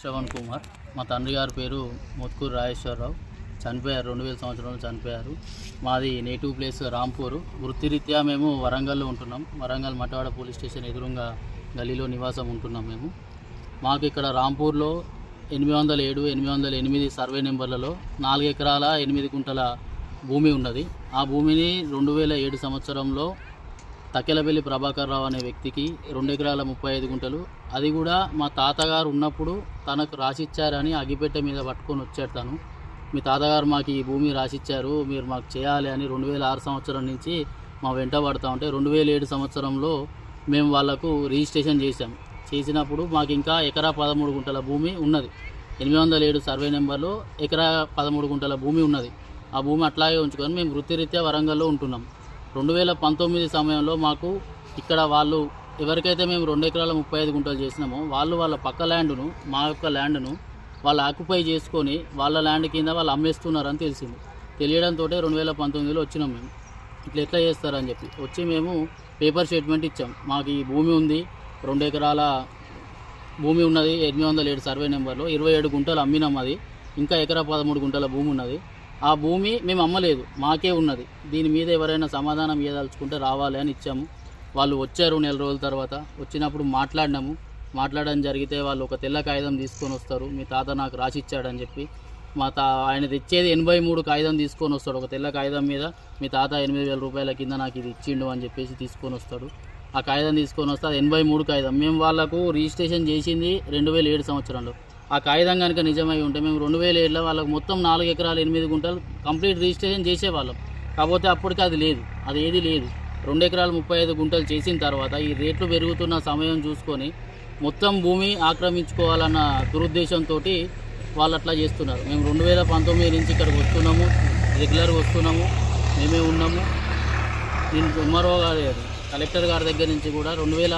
శ్రవణ్ కుమార్. మా తండ్రి గారి పేరు మొత్కూరు రాజేశ్వరరావు. చనిపోయారు రెండు వేల సంవత్సరంలో చనిపోయారు. మాది నేటివ్ ప్లేస్ రాంపూర్. వృత్తిరీత్యా మేము వరంగల్లో ఉంటున్నాం. వరంగల్ మటవాడ పోలీస్ స్టేషన్ ఎదురుగా గలీలో నివాసం ఉంటున్నాం మేము. మాకు ఇక్కడ రాంపూర్లో ఎనిమిది వందల ఏడు ఎనిమిది వందల ఎనిమిది సర్వే నెంబర్లలో నాలుగు ఎకరాల ఎనిమిది కుంటల భూమి ఉన్నది. ఆ భూమిని రెండు వేల ఏడు సంవత్సరంలో తక్కెలపల్లి ప్రభాకర్ రావు అనే వ్యక్తికి రెండు ఎకరాల ముప్పై ఐదు గుంటలు. అది కూడా మా తాతగారు ఉన్నప్పుడు తనకు రాసిచ్చారని అగిపెట్టె మీద పట్టుకొని వచ్చాడు తను. మీ తాతగారు మాకు ఈ భూమి రాసిచ్చారు మీరు మాకు చేయాలి అని రెండు వేల ఆరు సంవత్సరం నుంచి మా వెంట పడతా ఉంటే రెండు వేల ఏడు సంవత్సరంలో మేము వాళ్ళకు రిజిస్ట్రేషన్ చేశాం. చేసినప్పుడు మాకు ఇంకా ఎకరా పదమూడు గుంటల భూమి ఉన్నది. ఎనిమిది వందల ఏడు సర్వే నెంబర్లో ఎకరా పదమూడు గుంటల భూమి ఉన్నది. ఆ భూమి అట్లాగే ఉంచుకొని మేము వృత్తిరీత్యా వరంగల్లో ఉంటున్నాం. రెండు వేల పంతొమ్మిది సమయంలో మాకు ఇక్కడ వాళ్ళు ఎవరికైతే మేము రెండు ఎకరాల ముప్పై ఐదు గుంటలు చేసినామో వాళ్ళు వాళ్ళ పక్క ల్యాండ్ను మా యొక్క ల్యాండ్ను వాళ్ళు ఆక్యుపై చేసుకొని వాళ్ళ ల్యాండ్ కింద వాళ్ళు అమ్మేస్తున్నారని తెలిసింది. తెలియడంతో రెండు వేల పంతొమ్మిదిలో వచ్చినాం మేము. ఇట్లా ఎట్లా చేస్తారని చెప్పి. వచ్చి మేము పేపర్ స్టేట్మెంట్ ఇచ్చాం. మాకు ఈ భూమి ఉంది రెండు ఎకరాల భూమి ఉన్నది ఎనిమిది వందల ఏడు సర్వే నెంబర్లో ఇరవై ఏడు గుంటలు అమ్మినాం అది. ఇంకా ఎకరా పదమూడు గుంటల భూమి ఉన్నది. ఆ భూమి మేము అమ్మలేదు మాకే ఉన్నది. దీని మీద ఎవరైనా సమాధానం ఇవ్వదలుచుకుంటే రావాలి అని ఇచ్చాము. వాళ్ళు వచ్చారు నెల రోజుల తర్వాత. వచ్చినప్పుడు మాట్లాడినాము. మాట్లాడడం జరిగితే వాళ్ళు ఒక తెల్ల కాగితం తీసుకొని వస్తారు. మీ తాత నాకు రాసిచ్చాడని చెప్పి. మా తా ఆయన తెచ్చేది ఎనభై మూడు కాగితం తీసుకొని వస్తాడు. ఒక తెల్ల కాగితం మీద మీ తాత ఎనిమిది వేల రూపాయల కింద నాకు ఇది ఇచ్చిండు అని చెప్పేసి తీసుకొని వస్తాడు. ఆ కాగితం తీసుకొని వస్తే అది ఎనభై మూడు కాగితం. మేము వాళ్ళకు రిజిస్ట్రేషన్ చేసింది రెండు వేల ఏడు సంవత్సరంలో. ఆ కాగితం కనుక నిజమై ఉంటే మేము రెండు వేల ఏళ్ళ వాళ్ళకి మొత్తం నాలుగు ఎకరాలు ఎనిమిది గుంటలు కంప్లీట్ రిజిస్ట్రేషన్ చేసేవాళ్ళం. కాకపోతే అప్పటికి అది లేదు. అది ఏది లేదు. రెండు ఎకరాలు ముప్పై ఐదు గుంటలు చేసిన తర్వాత ఈ రేట్లు పెరుగుతున్న సమయం చూసుకొని మొత్తం భూమి ఆక్రమించుకోవాలన్న దురుద్దేశంతో వాళ్ళు అట్లా చేస్తున్నారు. మేము రెండు వేల పంతొమ్మిది నుంచి ఇక్కడికి వస్తున్నాము. రెగ్యులర్గా వస్తున్నాము. మేమే ఉన్నాము. నేను ఉమ్మరావు గారు కలెక్టర్ గారి దగ్గర నుంచి కూడా రెండు వేల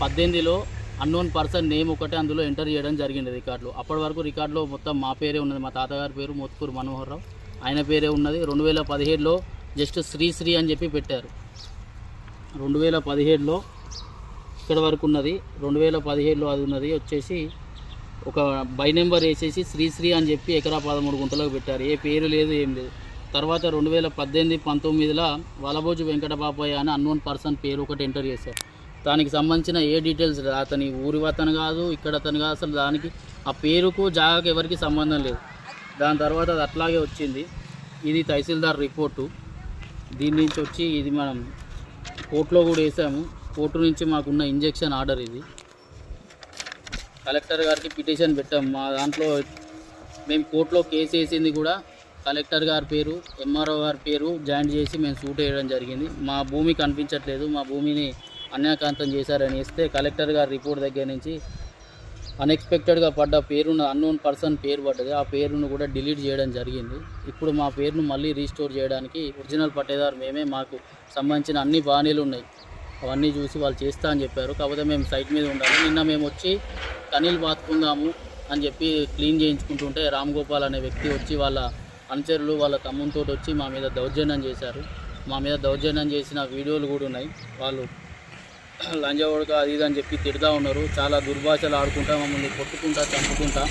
పద్దెనిమిదిలో అన్నోన్ పర్సన్ నేమ్ ఒకటే అందులో ఎంటర్ చేయడం జరిగింది రికార్డులో. అప్పటి వరకు రికార్డులో మొత్తం మా పేరే ఉన్నది. మా తాతగారి పేరు మోత్కూరు మనోహర్ రావు ఆయన పేరే ఉన్నది. రెండు వేల పదిహేడులో జస్ట్ శ్రీశ్రీ అని చెప్పి పెట్టారు. రెండు వేల పదిహేడులో ఇక్కడ వరకు ఉన్నది. రెండు వేల పదిహేడులో అది ఉన్నది. వచ్చేసి ఒక బై నెంబర్ వేసేసి శ్రీశ్రీ అని చెప్పి ఎకరా పదమూడు గుంటలకు పెట్టారు. ఏ పేరు లేదు ఏం లేదు. తర్వాత రెండు వేల పద్దెనిమిది పంతొమ్మిదిలో వలబోజు వెంకట అని అన్నోన్ పర్సన్ పేరు ఒకటి ఎంటర్ చేశారు. దానికి సంబంధించిన ఏ డీటెయిల్స్ అతని ఊరి అతను కాదు ఇక్కడ అతను కాదు అసలు దానికి ఆ పేరుకు జాగాకు ఎవరికి సంబంధం లేదు. దాని తర్వాత అది అట్లాగే వచ్చింది. ఇది తహసీల్దార్ రిపోర్టు. దీని నుంచి వచ్చి ఇది మనం కోర్టులో కూడా వేసాము. కోర్టు నుంచి మాకున్న ఇంజెక్షన్ ఆర్డర్ ఇది. కలెక్టర్ గారికి పిటిషన్ పెట్టాము. మా దాంట్లో మేము కోర్టులో కేసు వేసింది కూడా కలెక్టర్ గారి పేరు ఎంఆర్ఓ గారి పేరు జాయింట్ చేసి మేము సూట్ వేయడం జరిగింది. మా భూమి కనిపించట్లేదు. మా భూమిని అన్యాకాంతం చేశారని ఇస్తే కలెక్టర్ గారి రిపోర్ట్ దగ్గర నుంచి అన్ఎక్స్పెక్టెడ్గా పడ్డ పేరున్న అన్నోన్ పర్సన్ పేరు పడ్డది. ఆ పేరును కూడా డిలీట్ చేయడం జరిగింది. ఇప్పుడు మా పేరును మళ్ళీ రీస్టోర్ చేయడానికి ఒరిజినల్ పట్టేదారు మేమే మాకు సంబంధించిన అన్ని బాణీలు ఉన్నాయి. అవన్నీ చూసి వాళ్ళు చేస్తా అని చెప్పారు. కాకపోతే మేము సైట్ మీద ఉండాలి. నిన్న మేము వచ్చి కనీలు బాతుకుందాము అని చెప్పి క్లీన్ చేయించుకుంటుంటే రామ్ గోపాల్ అనే వ్యక్తి వచ్చి వాళ్ళ అనుచరులు వాళ్ళ తమ్ముంతో వచ్చి మా మీద దౌర్జన్యం చేశారు. మా మీద దౌర్జన్యం చేసిన వీడియోలు కూడా ఉన్నాయి. వాళ్ళు లంజవడక అది ఇది అని చెప్పి తిడతా ఉన్నారు. చాలా దుర్భాషలు ఆడుకుంటా మమ్మల్ని కొట్టుకుంటా చంపుకుంటా.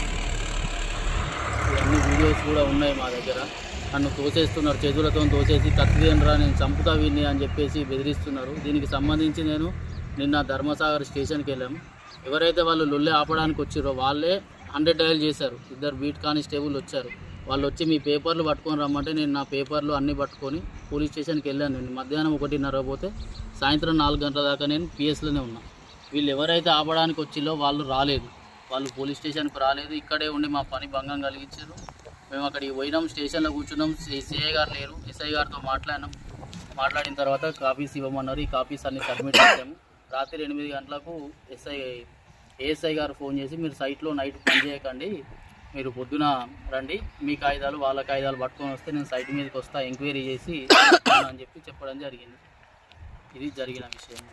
ఇవన్నీ వీడియోస్ కూడా ఉన్నాయి మా దగ్గర. నన్ను తోసేస్తున్నారు చేతులతో తోసేసి కత్తిదేనరా నేను చంపుతా వీడిని అని చెప్పేసి బెదిరిస్తున్నారు. దీనికి సంబంధించి నేను నిన్న ధర్మసాగర్ స్టేషన్కి వెళ్ళాము ఎవరైతే వాళ్ళు లొల్లె ఆపడానికి వచ్చారో వాళ్ళే హండ్రెడ్ డయల్ చేశారు. ఇద్దరు బీట్ కానిస్టేబుల్ వచ్చారు. వాళ్ళు వచ్చి మీ పేపర్లు పట్టుకొని రమ్మంటే నేను నా పేపర్లు అన్నీ పట్టుకొని పోలీస్ స్టేషన్కి వెళ్ళాను నేను. మధ్యాహ్నం ఒకటిన్నర పోతే సాయంత్రం నాలుగు గంటల దాకా నేను పిఎస్లోనే ఉన్నా. వీళ్ళు ఎవరైతే ఆపడానికి వచ్చిలో వాళ్ళు రాలేదు. వాళ్ళు పోలీస్ స్టేషన్కి రాలేదు. ఇక్కడే ఉండి మా పని భంగం కలిగించారు. మేము అక్కడికి పోయినాం స్టేషన్లో కూర్చున్నాం. సిఐ గారు లేరు. ఎస్ఐ గారితో మాట్లాడినాం. మాట్లాడిన తర్వాత కాపీస్ ఇవ్వమన్నారు. ఈ కాపీస్ అన్ని సబ్మిట్ చేసాము రాత్రి ఎనిమిది గంటలకు ఎస్ఐ ఏఎస్ఐ గారు ఫోన్ చేసి మీరు సైట్లో నైట్ పని చేయకండి. మీరు పొద్దున రండి. మీ కాగితాలు వాళ్ళ కాగితాలు పట్టుకొని వస్తే నేను సైట్ మీదకి వస్తా ఎంక్వైరీ చేసి అని చెప్పి చెప్పడం జరిగింది. ఇది జరిగిన విషయం.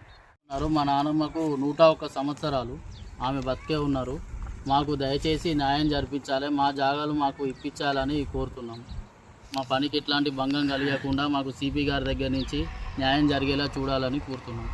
ఉన్నారు మా నాన్నమ్మకు నూట ఒక్క సంవత్సరాలు. ఆమె బతికే ఉన్నారు. మాకు దయచేసి న్యాయం జరిపించాలి మా జాగాలు మాకు ఇప్పించాలని కోరుతున్నాం. మా పనికి ఎట్లాంటి భంగం కలిగకుండా మాకు సిపి గారి దగ్గర నుంచి న్యాయం జరిగేలా చూడాలని కోరుతున్నాం.